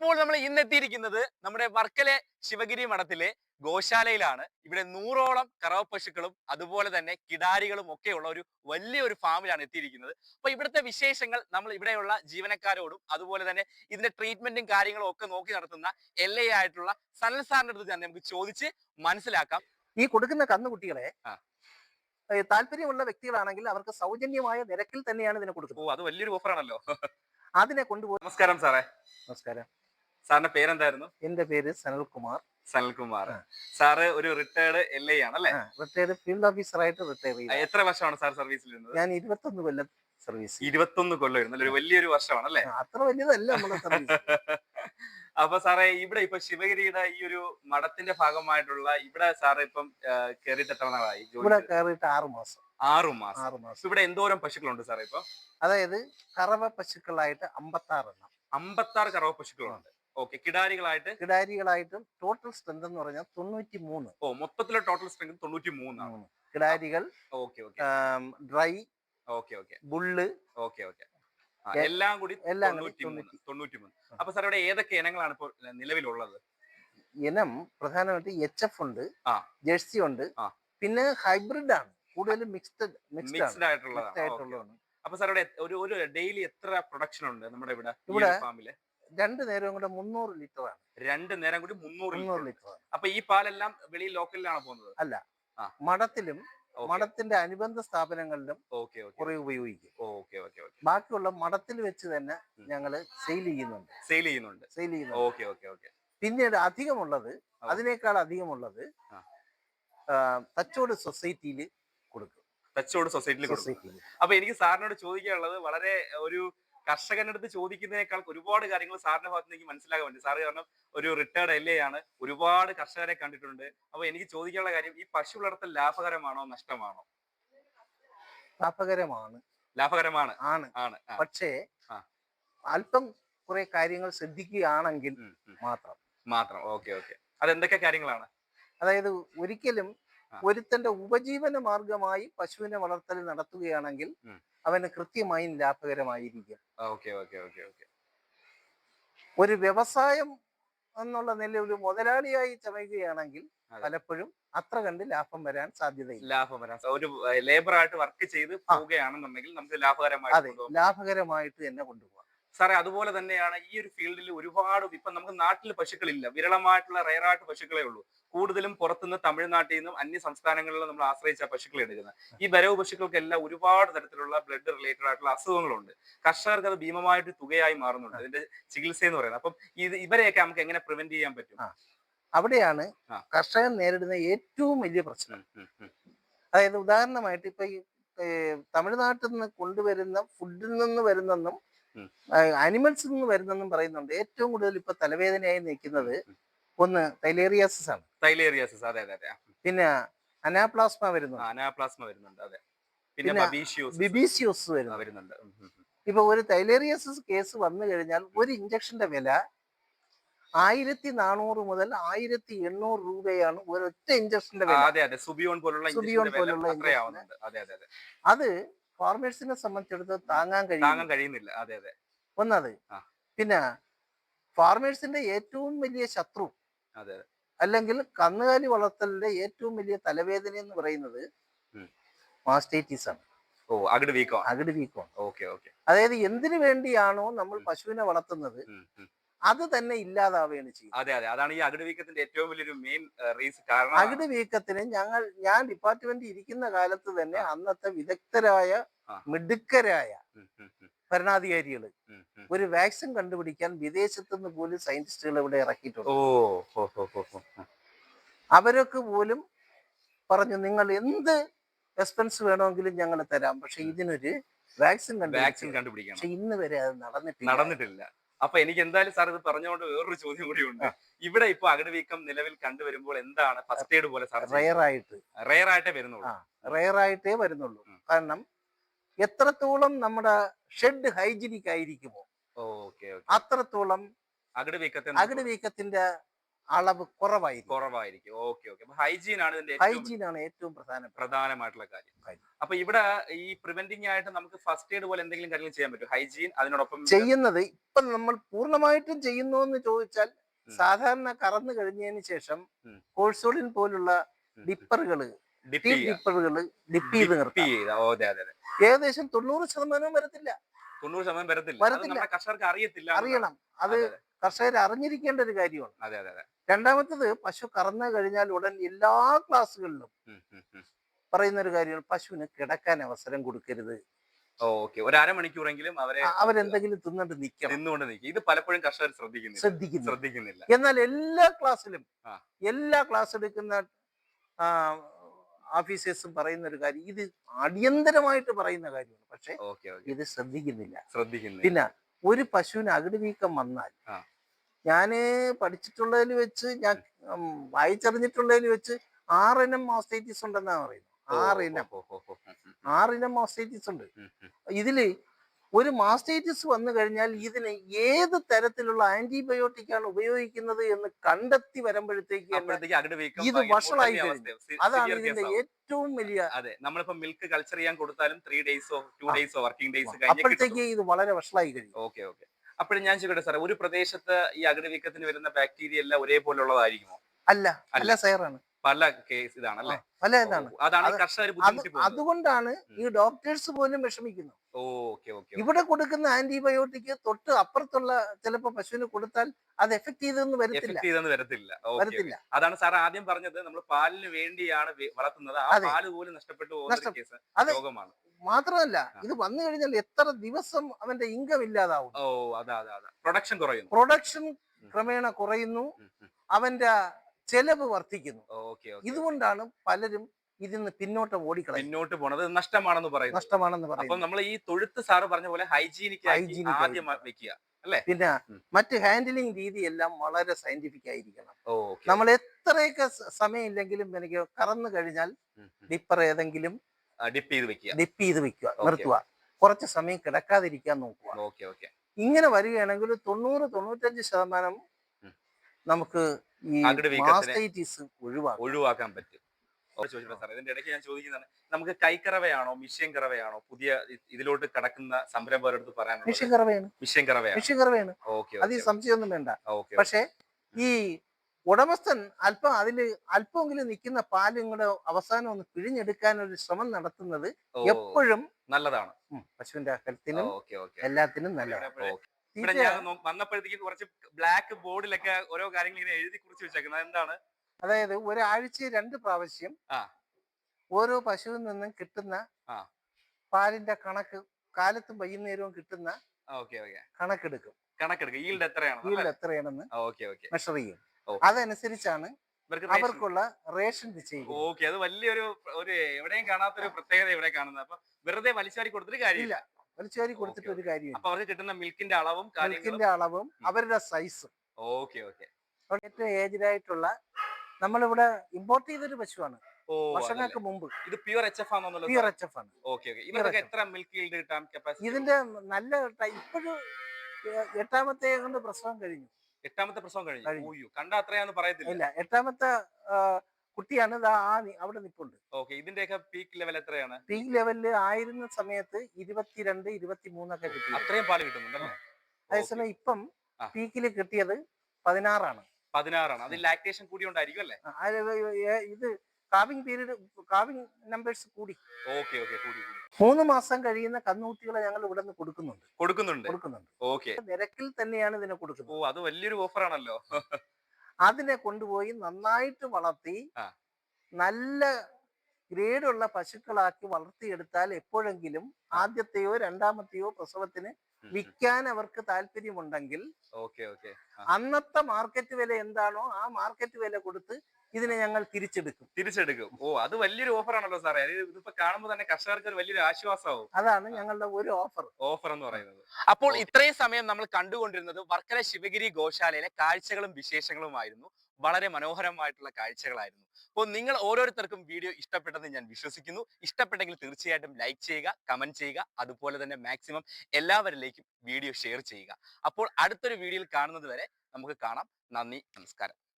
അപ്പോൾ നമ്മൾ ഇന്ന് എത്തിയിരിക്കുന്നത് നമ്മുടെ വർക്കലെ ശിവഗിരി മഠത്തിലെ ഗോശാലയിലാണ്. ഇവിടെ നൂറോളം കറവ പശുക്കളും അതുപോലെ തന്നെ കിടാരികളും ഒക്കെ ഉള്ള ഒരു വലിയൊരു ഫാമിലാണ് എത്തിയിരിക്കുന്നത്. അപ്പൊ ഇവിടുത്തെ വിശേഷങ്ങൾ നമ്മൾ ഇവിടെയുള്ള ജീവനക്കാരോടും അതുപോലെ തന്നെ ഇതിന്റെ ട്രീറ്റ്മെന്റും കാര്യങ്ങളും ഒക്കെ നോക്കി നടത്തുന്ന എൽ എ ആയിട്ടുള്ള സനൽ സാറിന്റെ അടുത്ത് തന്നെ നമുക്ക് ചോദിച്ച് മനസ്സിലാക്കാം. ഈ കൊടുക്കുന്ന കന്നുകുട്ടികളെ. താല്പര്യമുള്ള വ്യക്തികളാണെങ്കിൽ അവർക്ക് സൗജന്യമായ നിരക്കിൽ തന്നെയാണ് ഇതിനെ ഓ കൊടുക്കുന്നത് അത് വലിയൊരു ഓഫറാണല്ലോ അതിനെ കൊണ്ടുപോയി നമസ്കാരം സാറേ. നമസ്കാരം. സാറിന്റെ പേരെന്തായിരുന്നു? എന്റെ പേര് സനൽകുമാർ. സനൽകുമാർ. സാറ് ഒരു റിട്ടയർഡ് എൽ ഐ ആണ് അല്ലെ റിട്ടയർഡ് ഫീൽഡ് ഓഫീസറായിട്ട് റിട്ടയർ ചെയ്തു. എത്ര വർഷമാണ് സാർ സർവീസിൽ ഇരുന്നത്? ഞാൻ ഇരുപത്തൊന്ന് കൊല്ലം സർവീസ് ഇരുപത്തൊന്ന് കൊല്ലം ഇരുന്നല്ലേ ഒരു വലിയൊരു വർഷമാണ് അല്ലെ അത്ര വലിയതല്ല നമ്മുടെ സർവീസ് അപ്പൊ സാറേ ഇവിടെ ഇപ്പൊ ശിവഗിരിയുടെ ഈ ഒരു മഠത്തിന്റെ ഭാഗമായിട്ടുള്ള ഇവിടെ സാറ് ഇപ്പം കയറിയിട്ട് എത്ര നാളായി? ഇവിടെ കേറിയിട്ട് കയറിയിട്ട് ആറ് മാസം. ആറു മാസം. ആറു മാസം. ഇവിടെ എന്തോരം പശുക്കളുണ്ട് സാറേ ഇപ്പൊ? അതായത് കറവ പശുക്കളായിട്ട് അമ്പത്താറ് എണ്ണം അമ്പത്താറ് കറവ പശുക്കളുണ്ട്. ഓക്കെ കിടാരികളായിട്ട്? കിടാരികളായിട്ടും ടോട്ടൽ സ്ട്രെങ്ത് എന്ന് പറഞ്ഞാൽ തൊണ്ണൂറ്റി മൂന്ന് ഓ മൊത്തത്തിലെ ടോട്ടൽ സ്ട്രെങ്ത് തൊണ്ണൂറ്റി മൂന്നാണ് കിടാരികൾ okay okay dry okay okay bull okay okay എല്ലാം കൂടി എല്ലാം തൊണ്ണൂറ്റി മൂന്ന് അപ്പൊ സാർ ഇവിടെ ഏതൊക്കെ ഇനങ്ങളാണ് ഇപ്പോൾ നിലവിലുള്ളത്? ഇനം പ്രധാനമായിട്ട് എച്ച് എഫ് ഉണ്ട്. ജേഴ്സി ഉണ്ട്. പിന്നെ ഹൈബ്രിഡ് ആണ്. കൂടുതലും മിക്സ്ഡ് മിക്സ്ഡ്. ആയിട്ടുള്ളതാണ്. അപ്പൊ സാർ ഇവിടെ ഒരു ഒരു ഡെയിലി എത്ര പ്രൊഡക്ഷൻ ഉണ്ട് നമ്മുടെ ഇവിടെ ഇവിടെ ഫാമിൽ രണ്ട് നേരം കൂടെ മുന്നൂറ് ലിറ്റർ ആണ് രണ്ട് നേരം കൂടി മുന്നൂറ് മുന്നൂറ് ലിറ്റർ ആണ് അപ്പൊ ഈ പാലെല്ലാം വെളിയിൽ ലോക്കലിലാണ് പോകുന്നത്? അല്ല. മഠത്തിലും മഠത്തിന്റെ അനുബന്ധ സ്ഥാപനങ്ങളിലും ഓക്കെ ഓക്കെ. കുറെ ഉപയോഗിക്കും. Okay okay okay. ബാക്കിയുള്ള മഠത്തിൽ വെച്ച് തന്നെ ഞങ്ങൾ ഞങ്ങൾ സെയിൽ ചെയ്യുന്നുണ്ട്. സെയിൽ ചെയ്യുന്നുണ്ട്. സെയിൽ ചെയ്യുന്നുണ്ട്. Okay okay okay. പിന്നീട് അധികമുള്ളത് അതിനേക്കാൾ അധികമുള്ളത് ആ. ആ, തച്ചോട് സൊസൈറ്റിയിൽ കൊടുക്കും. തച്ചോട് സൊസൈറ്റിയിൽ കൊടുക്കും. സൊസൈറ്റിയിൽ അപ്പൊ എനിക്ക് സാറിനോട് ചോദിക്കാനുള്ളത് വളരെ ഒരു കർഷകന്റെ അടുത്ത് ചോദിക്കുന്നതിനേക്കാൾ ഒരുപാട് കാര്യങ്ങൾ സാറിന്റെ ഭാഗത്ത് എനിക്ക് മനസ്സിലാകാൻ പറ്റും. സാറ് കാരണം ഒരു റിട്ടയർഡ് എൽ എ ആണ്. ഒരുപാട് കർഷകരെ കണ്ടിട്ടുണ്ട്. അപ്പൊ എനിക്ക് ചോദിക്കാനുള്ള കാര്യം ഈ പശു വളർത്തൽ ലാഭകരമാണോ നഷ്ടമാണോ? ലാഭകരമാണ്. ലാഭകരമാണ്. ആണ്. ആണ്. പക്ഷേ അല്പം കുറെ കാര്യങ്ങൾ ശ്രദ്ധിക്കുകയാണെങ്കിൽ. മാത്രം. മാത്രം. Okay okay. അതെന്തൊക്കെ കാര്യങ്ങളാണ്? അതായത് ഒരിക്കലും. ഒരുത്തന്റെ ഉപജീവന മാർഗമായി പശുവിനെ വളർത്തൽ നടത്തുകയാണെങ്കിൽ. അവന് കൃത്യമായും ലാഭകരമായിരിക്കും. ഒരു വ്യവസായം എന്നുള്ള നിലയിൽ ഒരു മുതലാളിയായി ചമയുകയാണെങ്കിൽ പലപ്പോഴും അത്ര കണ്ട് ലാഭം വരാൻ സാധ്യതയില്ല. ലാഭം വരാൻ ഒരു ലേബർ ആയിട്ട് വർക്ക് ചെയ്ത് പോവുകയാണെന്നുണ്ടെങ്കിൽ നമുക്ക് ലാഭകരമായി ലാഭകരമായിട്ട് തന്നെ കൊണ്ടുപോകാം. സാറേ അതുപോലെ തന്നെയാണ് ഈ ഒരു ഫീൽഡിൽ ഒരുപാട് ഇപ്പൊ നമുക്ക് നാട്ടിൽ പശുക്കളില്ല. വിരളമായിട്ടുള്ള റയറായിട്ട് പശുക്കളെ ഉള്ളൂ. കൂടുതലും പുറത്തുനിന്ന് തമിഴ്നാട്ടിൽ നിന്നും അന്യ സംസ്ഥാനങ്ങളിൽ നമ്മൾ ആശ്രയിച്ച പശുക്കളെ എടുക്കുന്നത്. ഈ വരവ് പശുക്കൾക്കെല്ലാം ഒരുപാട് തരത്തിലുള്ള ബ്ലഡ് റിലേറ്റഡ് ആയിട്ടുള്ള അസുഖങ്ങളുണ്ട്. കർഷകർക്ക് അത് ഭീമമായിട്ട് തുകയായി മാറുന്നുണ്ട്. അതിന്റെ ചികിത്സ എന്ന് പറയുന്നത്. അപ്പം ഇത് ഇവരെയൊക്കെ നമുക്ക് എങ്ങനെ പ്രിവെന്റ് ചെയ്യാൻ പറ്റും? അവിടെയാണ് കർഷകൻ നേരിടുന്ന ഏറ്റവും വലിയ പ്രശ്നം. അതായത് ഉദാഹരണമായിട്ട് ഇപ്പൊ ഈ തമിഴ്നാട്ടിൽ നിന്ന് കൊണ്ടുവരുന്ന ഫുഡിൽ നിന്ന് വരുന്നെന്നും. അനിമൽസിൽ നിന്ന് വരുന്നെന്നും പറയുന്നുണ്ട്. ഏറ്റവും കൂടുതൽ ഇപ്പൊ തലവേദനയായി നിൽക്കുന്നത് ഒന്ന് തൈലേറിയാസിസ് ആണ്. തൈലേറിയാസിസ് അതെ അതെ പിന്നെ അനാപ്ലാസ്മ വരുന്നു അനാപ്ലാസ്മ വരുന്നുണ്ട് അതെ. പിന്നെ ബിബീസിയോസ് വരുന്നുണ്ട്. ഇപ്പൊ ഒരു തൈലേറിയാസിസ് കേസ് വന്നു കഴിഞ്ഞാൽ ഒരു ഇഞ്ചക്ഷന്റെ വില ആയിരത്തി നാനൂറ് മുതൽ ആയിരത്തി എണ്ണൂറ് രൂപയാണ് ഒരൊറ്റ ഇഞ്ചക്ഷന്റെ വില. സുബിയോൺ പോലുള്ള സുബിയോൺ അത് ഫാർമേഴ്സിനെ സംബന്ധിച്ചിടത്തോളം താങ്ങാൻ കഴിയും താങ്ങാൻ കഴിയുന്നില്ല. അതെ അതെ. ഒന്നത്. ആ. പിന്നെ ഫാർമേഴ്സിന്റെ ഏറ്റവും വലിയ ശത്രു അതെ അതെ. അല്ലെങ്കിൽ കന്നുകാലി വളർത്തലിന്റെ ഏറ്റവും വലിയ തലവേദന എന്ന് പറയുന്നത് ഉം. മാസ്റ്റൈറ്റീസ് ആണ് ഓ അകിട് വീക്കോ അകിട് വീക്കമാണ്. Okay okay. അതായത് എന്തിനു വേണ്ടിയാണോ നമ്മൾ പശുവിനെ വളർത്തുന്നത് അത് തന്നെ ഇല്ലാതാവുകയാണ് ചെയ്യുന്നത്. അതെ അതെ. അതാണ് ഈ വീക്കത്തിന്റെ ഏറ്റവും വലിയൊരു മെയിൻ റീസ് കാരണം വീക്കത്തിന് ഞങ്ങൾ ഞാൻ ഡിപ്പാർട്ട്മെന്റ് ഇരിക്കുന്ന കാലത്ത് തന്നെ അന്നത്തെ വിദഗ്ധരായ മിടുക്കരായ ഉം. ഒരു വാക്സിൻ കണ്ടുപിടിക്കാൻ വിദേശത്തു നിന്ന് പോലും സയന്റിസ്റ്റുകൾ ഇവിടെ ഇറക്കിയിട്ടുണ്ട്. അവരൊക്കെ പോലും പറഞ്ഞു നിങ്ങൾ എന്ത് എക്സ്പെൻസ് വേണമെങ്കിലും ഞങ്ങൾ തരാം. പക്ഷെ ഇതിനൊരു വാക്സിൻ വാക്സിൻ കണ്ടുപിടിക്കണം. പക്ഷെ ഇന്ന് വരെ അത് നടന്നിട്ടില്ല. നടന്നിട്ടില്ല. അപ്പൊ എനിക്ക് എന്തായാലും സാർ ഇത് പറഞ്ഞുകൊണ്ട് വേറൊരു ചോദ്യം കൂടി ഉണ്ട്. ഇവിടെ ഇപ്പൊ അകടവീക്കം നിലവിൽ കണ്ടുവരുമ്പോൾ എന്താണ് ഫസ്റ്റ് എയ്ഡ് പോലെ സാർ റയർ ആയിട്ട്. റയർ ആയിട്ടേ വരുന്നുള്ളൂ. റയർ ആയിട്ടേ വരുന്നുള്ളൂ. കാരണം എത്രത്തോളം നമ്മുടെ ഷെഡ് ഹൈജീനിക് ആയിരിക്കുമോ അത്രത്തോളം അകടവീക്കത്തിന്റെ വീക്കത്തെ അകിട് വീക്കത്തിന്റെ അളവ് കുറവായിരിക്കും. കുറവായിരിക്കും. Okay okay. ഹൈജീൻ ആണ് ഇതിന്റെ ഏറ്റവും ഹൈജീൻ ആണ് ഏറ്റവും പ്രധാന പ്രധാനമായിട്ടുള്ള കാര്യം. അപ്പൊ ഇവിടെ ഈ പ്രിവെന്റിംഗ് ആയിട്ട് നമുക്ക് ഫസ്റ്റ് എയ്ഡ് പോലെ എന്തെങ്കിലും കാര്യങ്ങൾ ചെയ്യാൻ പറ്റും ഹൈജീൻ അതിനോടൊപ്പം ചെയ്യുന്നത് ഇപ്പൊ നമ്മൾ പൂർണമായിട്ടും ചെയ്യുന്നു എന്ന് ചോദിച്ചാൽ സാധാരണ കറന്നു കഴിഞ്ഞതിന് ശേഷം. കോഴ്സോളിൻ പോലുള്ള. ഡിപ്പറുകൾ ഡിപ്പ് ടീ ചെയ്യുക. ഡിപ്പറുകൾ ഡിപ്പ് ചെയ്ത് ഏകദേശം തൊണ്ണൂറ് ശതമാനവും വരത്തില്ല. തൊണ്ണൂറ് ശതമാനം വരത്തില്ല. വരത്തില്ല. കർഷകർക്ക് അറിയത്തില്ല അറിയണം. അതെ. കർഷകർ അറിഞ്ഞിരിക്കേണ്ട ഒരു കാര്യമാണ്. അതെ അതെ അതെ. രണ്ടാമത്തത് പശു കറന്നു കഴിഞ്ഞാൽ ഉടൻ എല്ലാ ക്ലാസ്സുകളിലും. പറയുന്ന ഒരു കാര്യമാണ് പശുവിന് കിടക്കാൻ അവസരം കൊടുക്കരുത്. ഓക്കെ. ഒരു അരമണിക്കൂറെങ്കിലും അവരെ അവരെന്തെങ്കിലും തിന്നിട്ട് നിൽക്കണം നിൽക്കും ഇത് പലപ്പോഴും കർഷകർ ശ്രദ്ധിക്കുന്നു ശ്രദ്ധിക്കുന്നു ശ്രദ്ധിക്കുന്നില്ല. എന്നാൽ എല്ലാ ക്ലാസ്സിലും എല്ലാ ക്ലാസ് എടുക്കുന്ന ഓഫീസേഴ്സും പറയുന്ന ഒരു കാര്യം ഇത് അടിയന്തരമായിട്ട് പറയുന്ന കാര്യമാണ്. പക്ഷെ ഇത് ശ്രദ്ധിക്കുന്നില്ല. ശ്രദ്ധിക്കുന്നില്ല. പിന്നെ ഒരു പശുവിന് അകിട് വീക്കം വന്നാൽ. ഞാൻ പഠിച്ചിട്ടുള്ളതിൽ വെച്ച് ഞാൻ വായിച്ചറിഞ്ഞിട്ടുള്ളതിൽ വെച്ച് ആറിനം മാസ്റ്റൈറ്റിസ് ഉണ്ടെന്നാ പറയുന്നത് ആറിനം ആറിനം മാസ്റ്റൈറ്റിസ് ഉണ്ട്. ഇതിൽ ഒരു മാസ്റ്റൈറ്റിസ് വന്നു കഴിഞ്ഞാൽ ഇതിന് ഏത് തരത്തിലുള്ള ആന്റിബയോട്ടിക്കാണ് ഉപയോഗിക്കുന്നത് എന്ന് കണ്ടെത്തി വരുമ്പോഴത്തേക്ക് ഇത് വഷളായി കഴിഞ്ഞു. അതാണ് ഇതിന്റെ ഏറ്റവും വലിയ അതെ നമ്മളിപ്പോ മിൽക്ക് കൾച്ചർ ചെയ്യാൻ കൊടുത്താലും ത്രീ ഡേയ്സോ ടു. ഡേയ്സോ വർക്കിംഗ് ഡേയ്സ് അപ്പോഴത്തേക്ക് ഇത് വളരെ വഷളായി കഴിഞ്ഞു. Okay okay. അപ്പോഴും ഞാൻ ചോദിക്കട്ടെ സാറേ ഒരു പ്രദേശത്ത് ഈ അകടവീക്കത്തിന് വരുന്ന ബാക്ടീരിയ എല്ലാം ഒരേപോലെ ഉള്ളതായിരിക്കുമോ അല്ല അല്ല. സയറാണ് പല കേസ് പല ഇതാണ്. അതാണ് കർഷകർ ബുദ്ധിമുട്ടി പോകുന്നത് അതുകൊണ്ടാണ് ഈ ഡോക്ടേഴ്സ് പോലും വിഷമിക്കുന്നത്. ഇവിടെ കൊടുക്കുന്ന ആന്റിബയോട്ടിക് തൊട്ട് അപ്പുറത്തുള്ള ചിലപ്പോ പശുവിന് കൊടുത്താൽ അത് എഫക്ട് ചെയ്തെന്ന് വരത്തില്ല. എഫക്ട് ചെയ്തെന്ന് വരത്തില്ല. ഓക്കെ വരത്തില്ല. അതാണ് സാർ ആദ്യം പറഞ്ഞത് നമ്മൾ പാലിന് വേണ്ടിയാണ് വളർത്തുന്നത്. ആ. പാൽ പോലും നഷ്ടപ്പെട്ടു പോകുന്ന കേസ് രോഗമാണ്. മാത്രമല്ല ഇത് വന്നു കഴിഞ്ഞാൽ എത്ര ദിവസം അവന്റെ ഇൻകം ഇല്ലാതാവും. ഓ അതാ അതാ പ്രൊഡക്ഷൻ കുറയുന്നു. പ്രൊഡക്ഷൻ ക്രമേണ കുറയുന്നു. അവന്റെ ചെലവ് വർദ്ധിക്കുന്നു. ഇതുകൊണ്ടാണ് പലരും ഇതിന്ന് പിന്നോട്ട് ഓടിക്കളയും പിന്നോട്ട് പോണത് നഷ്ടമാണെന്ന് പറയും നഷ്ടമാണെന്ന് അപ്പൊ പറയുന്നത്. നമ്മൾ ഈ തൊഴുത്ത് സാറ് പറഞ്ഞ പോലെ ഹൈജീനിക് ഹൈജീനിക് ആദ്യം വെക്കുക വെക്കുക പിന്നെ. മറ്റ് ഹാൻഡിലിംഗ് രീതിയെല്ലാം വളരെ സയന്റിഫിക് ആയിരിക്കണം. നമ്മൾ എത്രയൊക്കെ സമയം സമയമില്ലെങ്കിലും എനിക്ക് കറന്നു കഴിഞ്ഞാൽ ഡിപ്പർ ഏതെങ്കിലും ഡിപ്പ് ചെയ്ത് വെക്കുക. ഡിപ്പ് ചെയ്ത് വെക്കുക. നിർത്തുക. കുറച്ച് സമയം കിടക്കാതിരിക്കാൻ നോക്കുക. ഇങ്ങനെ വരികയാണെങ്കിൽ തൊണ്ണൂറ് തൊണ്ണൂറ്റഞ്ച് ശതമാനം നമുക്ക് ഒഴിവാക്കാൻ പറ്റും. ഇതിന്റെ ഇടയ്ക്ക് ഞാൻ ചോദിക്കുന്നതാണ് നമുക്ക് കൈക്കറവയാണോ മിഷ്യൻ കറവയാണോ പുതിയ ഇതിലോട്ട് കടക്കുന്ന സംരംഭം അത് പറയാനുള്ളത്? മിഷ്യൻ കറവയാണ് മിഷ്യൻ കറവയാണ് മിഷ്യൻ കറവയാണ് ഓക്കെ. സംശയമൊന്നും വേണ്ട. പക്ഷേ ഈ ഉടമസ്ഥൻ അല്പം അതിൽ അല്പമെങ്കിലും നിൽക്കുന്ന പാലുങ്ങളുടെ അവസാനം ഒന്ന് പിഴിഞ്ഞെടുക്കാൻ ഒരു ശ്രമം നടത്തുന്നത് എപ്പോഴും നല്ലതാണ്. പശുവിന്റെ ഓക്കെ എല്ലാത്തിനും നല്ലതാണ്. ഇവിടെ ഞാൻ വന്നപ്പോഴത്തേക്ക് കുറച്ച് ബ്ലാക്ക് ബോർഡിലൊക്കെ ഓരോ കാര്യങ്ങൾ ഇങ്ങനെ എഴുതി കുറിച്ച് വെച്ചേക്കുന്നത്. എന്താണ് അതായത് ഒരാഴ്ച രണ്ട് പ്രാവശ്യം. ഓരോ പശുവിൽ നിന്നും കിട്ടുന്ന. പാലിന്റെ കണക്ക് കാലത്തും വൈകുന്നേരവും കിട്ടുന്ന കണക്കെടുക്കും. കണക്കെടുക്കും. ഈൽഡ് എത്രയാണ്? വീട്ടിൽ എത്രയാണെന്ന് മെഷർ ചെയ്യും. അതനുസരിച്ചാണ് അവർക്കുള്ള റേഷൻ ഓക്കെ അത് വലിയൊരു ഒരു എവിടെയും കാണാത്തൊരു പ്രത്യേകത ഇവിടെ കാണുന്നത്. അപ്പൊ വെറുതെ വലിച്ചാരി കൊടുത്തിട്ട് കാര്യമില്ല. വലിച്ചുവാരി കൊടുത്തിട്ട് ഒരു കാര്യമില്ല. അപ്പൊ അവർക്ക് കിട്ടുന്ന മിൽക്കിന്റെ അളവും മിൽക്കിന്റെ അളവും അവരുടെ സൈസും ഓക്കെ ഓക്കെ. ഏറ്റവും ഏജ്ഡ് ആയിട്ടുള്ള നമ്മളിവിടെ ഇമ്പോർട്ട് ചെയ്തൊരു പശുവാണ്. വർഷങ്ങൾക്ക് മുമ്പ്. ഇത് പ്യുവർ എച്ച് എഫ് ആണെന്നുള്ളത് പ്യൂർ എച്ച് എഫ് ആണ്. ഓക്കെ എത്ര മിൽക്ക് കിട്ടാൻ കപ്പാസിറ്റി ഇതിന്റെ നല്ല ഇപ്പോഴും എട്ടാമത്തെ കൊണ്ട് പ്രസവം കഴിഞ്ഞു. എട്ടാമത്തെ പ്രസവം കഴിഞ്ഞു. കണ്ട അത്രയാന്ന് പറയത്തില്ല. ഇല്ല എട്ടാമത്തെ കുട്ടിയാണ് ആ നി- അവിടെ നിപ്പുണ്ട്. ഓക്കെ ഇതിന്റെയൊക്കെ പീക്ക് ലെവൽ എത്രയാണ്? പീക്ക് ലെവലിൽ ആയിരുന്ന സമയത്ത് ഇരുപത്തിരണ്ട് ഇരുപത്തി മൂന്നൊക്കെ കിട്ടി. അത്രയും പാൽ കിട്ടുന്നുണ്ടല്ലേ അതേസമയം ഇപ്പം ആ. പീക്കിൽ കിട്ടിയത് പതിനാറാണ്. പതിനാറാണ്. അത് ലാക്ടേഷൻ കൂടി അല്ലേ? ആ, അത് ഏ- ഇത് കാവിംഗ് പീരീഡ് കാവിംഗ് നമ്പേഴ്സ് കൂടി. ഓക്കെ ഓക്കെ കൂടി കൂടി. മൂന്ന് മാസം കഴിയുന്ന കന്നുകുട്ടികളെ ഞങ്ങൾ ഇവിടെ നിന്ന് കൊടുക്കുന്നുണ്ട്. കൊടുക്കുന്നുണ്ട്. കൊടുക്കുന്നുണ്ട്. ഓക്കെ. നിരക്കിൽ തന്നെയാണ് ഇതിനെ കൊടുക്കുന്നത്. ഓ അത് വലിയൊരു ഓഫർ ആണല്ലോ. അതിനെ കൊണ്ടുപോയി നന്നായിട്ട് വളർത്തി. നല്ല ഗ്രേഡുള്ള പശുക്കളാക്കി വളർത്തിയെടുത്താൽ എപ്പോഴെങ്കിലും ആദ്യത്തെയോ രണ്ടാമത്തെയോ പ്രസവത്തിന് വിൽക്കാൻ അവർക്ക് താല്പര്യമുണ്ടെങ്കിൽ ഓക്കെ ഓക്കെ. അന്നത്തെ മാർക്കറ്റ് വില എന്താണോ ആ മാർക്കറ്റ് വില കൊടുത്ത് ഇതിനെ ഞങ്ങൾ തിരിച്ചെടുക്കും. തിരിച്ചെടുക്കും. ഓ അത് വലിയൊരു ഓഫർ ആണല്ലോ സാറേ ഇതിപ്പോ കാണുമ്പോൾ തന്നെ കർഷകർക്ക് ഒരു വലിയൊരു ആശ്വാസമാവും. അതാണ് ഞങ്ങളുടെ ഒരു ഓഫർ. ഓഫർ എന്ന് പറയുന്നത്. അപ്പോൾ ഇത്രയും സമയം നമ്മൾ കണ്ടുകൊണ്ടിരുന്നത് വർക്കല ശിവഗിരി ഗോശാലയിലെ കാഴ്ചകളും വിശേഷങ്ങളുമായിരുന്നു. വളരെ മനോഹരമായിട്ടുള്ള കാഴ്ചകളായിരുന്നു. അപ്പോൾ നിങ്ങൾ ഓരോരുത്തർക്കും വീഡിയോ ഇഷ്ടപ്പെട്ടെന്ന് ഞാൻ വിശ്വസിക്കുന്നു. ഇഷ്ടപ്പെട്ടെങ്കിൽ തീർച്ചയായിട്ടും ലൈക്ക് ചെയ്യുക കമന്റ് ചെയ്യുക അതുപോലെ തന്നെ മാക്സിമം എല്ലാവരിലേക്കും വീഡിയോ ഷെയർ ചെയ്യുക. അപ്പോൾ അടുത്തൊരു വീഡിയോയിൽ കാണുന്നത് വരെ നമുക്ക് കാണാം. നന്ദി നമസ്കാരം.